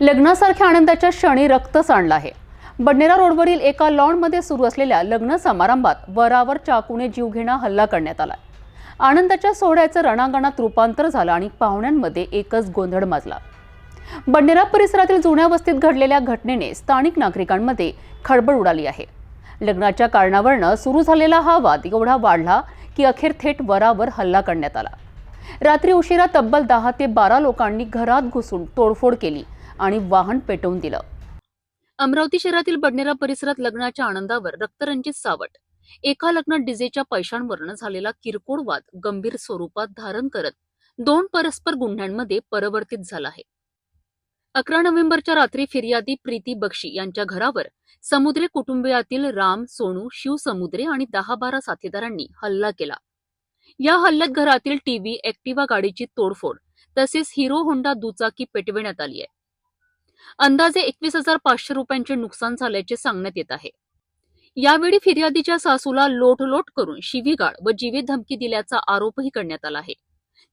लग्नासारख्या आनंदाच्या क्षणी रक्त सांडलं आहे. बडनेरा रोडवरील एका लॉनमध्ये सुरू असलेल्या लग्न समारंभात वरावर चाकूने जीवघेणा हल्ला करण्यात आला. आनंदाच्या सोहळ्याचं रणांगणात रूपांतर झालं आणि पाहुण्यांमध्ये एकच गोंधळ माजला. बडनेरा परिसरातील जुन्या वस्तीत घडलेल्या घटनेने स्थानिक नागरिकांमध्ये खळबळ उडाली आहे. लग्नाच्या कारणावरनं सुरू झालेला हा वाद एवढा वाढला की अखेर थेट वरावर हल्ला करण्यात आला. रात्री उशिरा तब्बल दहा ते बारा लोकांनी घरात घुसून तोडफोड केली आणि वाहन पेटवून दिलं. अमरावती शहरातील बडनेरा परिसरात लग्नाच्या आनंदावर रक्तरंजित सावट. एका लग्नात डिझेच्या पैशांवरनं झालेला किरकोळ वाद गंभीर स्वरूपात धारण करत दोन परस्पर गुन्ह्यांमध्ये परिवर्तित झाला आहे. अकरा नोव्हेंबरच्या रात्री फिर्यादी प्रीती बक्षी यांच्या घरावर समुद्रे कुटुंबियातील राम सोनू शिव समुद्रे आणि दहा बारा साथीदारांनी हल्ला केला. या हल्ल्यात घरातील टीव्ही ऍक्टिवा गाडीची तोडफोड तसेच हिरो होंडा दुचाकी पेटविण्यात आली आहे. अंदाजे एकवीस हजार पाचशे रुपयांचे नुकसान झाल्याचे सांगण्यात येत आहे. यावेळी फिर्यादीच्या सासूला लोटलोट करून शिवीगाळ व जीवित धमकी दिल्याचा आरोपही करण्यात आला आहे.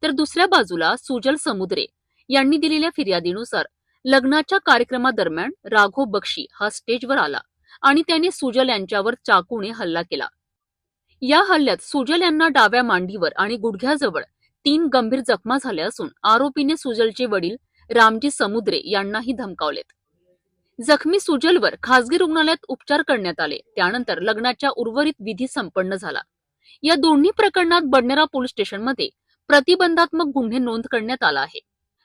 तर दुसऱ्या बाजूला सुजल समुद्रे यांनी दिलेल्या फिर्यादीनुसार लग्नाच्या कार्यक्रमादरम्यान राघव बक्षी हा स्टेजवर आला आणि त्याने सुजल यांच्यावर चाकूने हल्ला केला. या हल्ल्यात सुजल यांना डाव्या मांडीवर आणि गुडघ्याजवळ तीन गंभीर जखमा झाल्या असून आरोपीने सुजलचे वडील रामजी समुद्रे यांनाही धमकावलेत. जखमी सुजलवर खासगी रुग्णालयात उपचार करण्यात आले. त्यानंतर लग्नाच्या उर्वरित विधी संपन्न झाला. या दोन्ही प्रकरणात बडनेरा पोलीस स्टेशनमध्ये प्रतिबंधात्मक गुन्हे नोंद करण्यात आला आहे.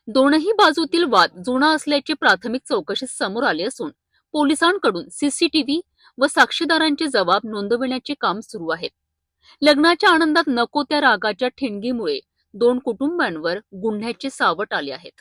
दोनही बाजूतील वाद जुना असल्याचे प्राथमिक चौकशीत समोर आले असून पोलिसांकडून सीसीटीव्ही व साक्षीदारांचे जबाब नोंदविण्याचे काम सुरू आहे. लग्नाच्या आनंदात नको त्या रागाच्या ठिणगीमुळे दोन कुटुंबांवर गुन्ह्याचे सावट आले आहेत.